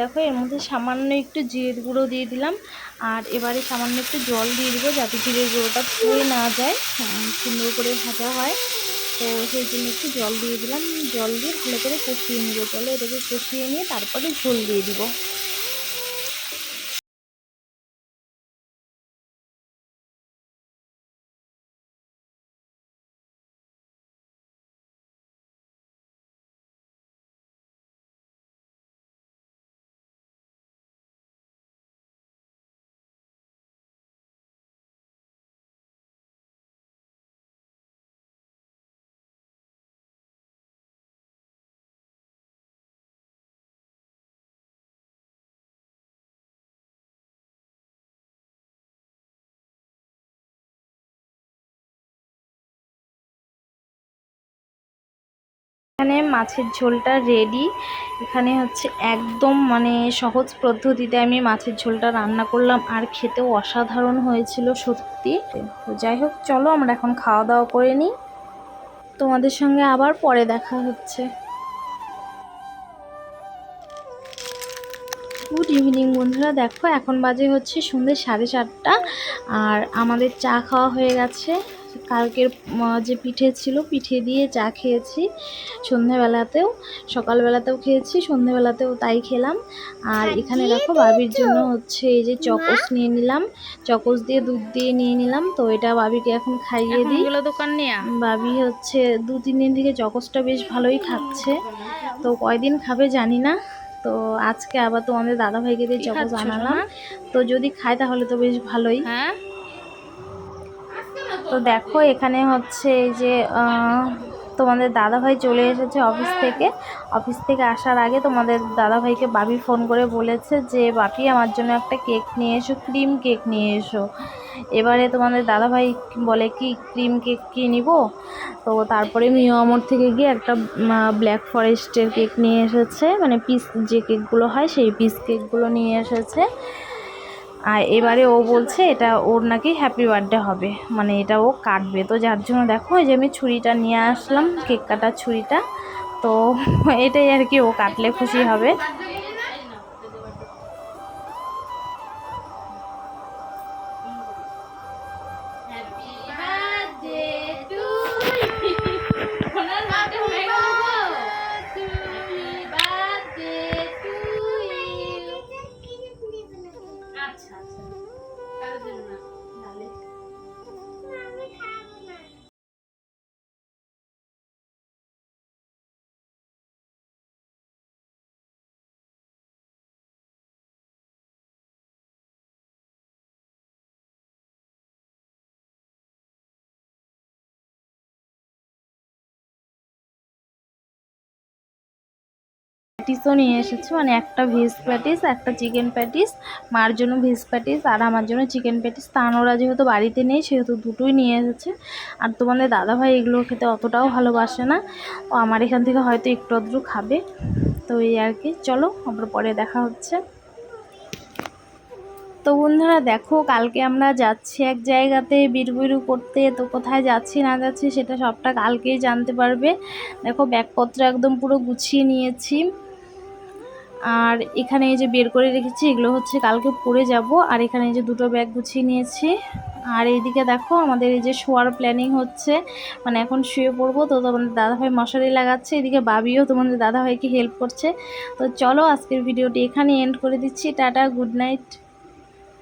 দেখো এর মধ্যে সামান্য একটু জিরের গুঁড়ো দিয়ে দিলাম আর এবারে সামান্য একটু জল দিয়ে দেবো যাতে জিরের গুঁড়োটা পুড়ে না যায়। উম, সুন্দর করে ভাজা হয়। তো সেই জন্য একটু জল দিয়ে দিলাম। জল দিয়ে ভালো করে কষিয়ে নেব। চলো এটাকে কষিয়ে নিয়ে তারপরে ঝোল দিয়ে দিব। এখানে মাছের ঝোলটা রেডি এখানে হচ্ছে একদম মানে সহজ পদ্ধতিতে আমি মাছের ঝোলটা রান্না করলাম। আর খেতেও অসাধারণ হয়েছিল সত্যি। তো যাই হোক, চলো আমরা এখন খাওয়া দাওয়া করে নিই। তোমাদের সঙ্গে আবার পরে দেখা হচ্ছে। গুড ইভিনিং বন্ধুরা, দেখো এখন বাজে হচ্ছে সন্ধ্যে সাড়ে চারটা আর আমাদের চা খাওয়া হয়ে গেছে। কালকের যে পিঠে ছিল পিঠে দিয়ে চা খেয়েছি। সন্ধেবেলাতেও সকালবেলাতেও খেয়েছি সন্ধেবেলাতেও তাই খেলাম। আর এখানে দেখো বাবির জন্য হচ্ছে এই যে চকস নিয়ে নিলাম। চকস দিয়ে দুধ দিয়ে নিয়ে নিলাম। তো এটা বাবিকে এখন খাইয়ে দিই। দোকান নিয়ে? বাবি হচ্ছে দু তিন দিন থেকে চকসটা বেশ ভালোই খাচ্ছে। তো কয়দিন খাবে জানি না। তো আজকে আবার তোমাদের দাদাভাইকে দিয়ে চকস আনালাম। তো যদি খায় তাহলে তো বেশ ভালোই। হ্যাঁ? তো দেখো, এখানে হচ্ছে এই যে তোমাদের দাদাভাই চলে এসেছে অফিস থেকে। অফিস থেকে আসার আগে তোমাদের দাদাভাইকে বাবি ফোন করে বলেছে যে বাপি আমার জন্য একটা কেক নিয়ে এসো, ক্রিম কেক নিয়ে এসো। এবারে তোমাদের দাদাভাই বলে, কি ক্রিম কেক কি নিব? তো তারপরে মিও আমর থেকে গিয়ে একটা ব্ল্যাক ফরেস্টের কেক নিয়ে এসেছে। মানে পিস, যে কেকগুলো হয়, সেই পিস কেকগুলো নিয়ে এসেছে। আর এবারে ও বলছে এটা ওর নাকি হ্যাপি বার্থডে হবে। মানে এটা ও কাটবে। তো যার জন্য দেখো যে আমি ছুরিটা নিয়ে আসলাম, কেক কাটার ছুরিটা, তো এটাই আর কি ও কাটলে খুশি হবে। প্যাটিসও নিয়ে এসেছে। মানে একটা ভেজ প্যাটিস একটা চিকেন প্যাটিস মার জন্য ভেজ প্যাটিস আর আমার জন্য চিকেন প্যাটিস তানোরা যেহেতু বাড়িতে নেই, সেহেতু দুটোই নিয়ে এসেছে। আর তোমাদের দাদাভাই এগুলো খেতে অতটাও ভালোবাসে না। ও আমার এখান থেকে হয়তো একটু আধটু খাবে। তো এই আর কি। চলো আবার পরে দেখা হচ্ছে। তো বন্ধুরা, দেখো, কালকে আমরা যাচ্ছি এক জায়গাতে বিড়বিড়ু করতে। তো কোথায় যাচ্ছি, না যাচ্ছি, সেটা সবটা কালকেই জানতে পারবে। দেখো, ব্যাগপত্র একদম পুরো গুছিয়ে নিয়েছি। আর এখানে এই যে বের করে রেখেছি, এগুলো হচ্ছে কালকে পরে যাব। আর এখানে এই যে দুটো ব্যাগ গুছিয়ে নিয়েছি। আর এইদিকে দেখো, আমাদের এই যে শোয়ার প্ল্যানিং হচ্ছে। মানে এখন শুয়ে পড়ব তো, তোমাদের দাদাভাই মশারি লাগাচ্ছে। এদিকে বাবিও তোমাদের দাদাভাইকে হেল্প করছে। তো চলো, আজকের ভিডিওটি এখানে এন্ড করে দিচ্ছি। Tata good night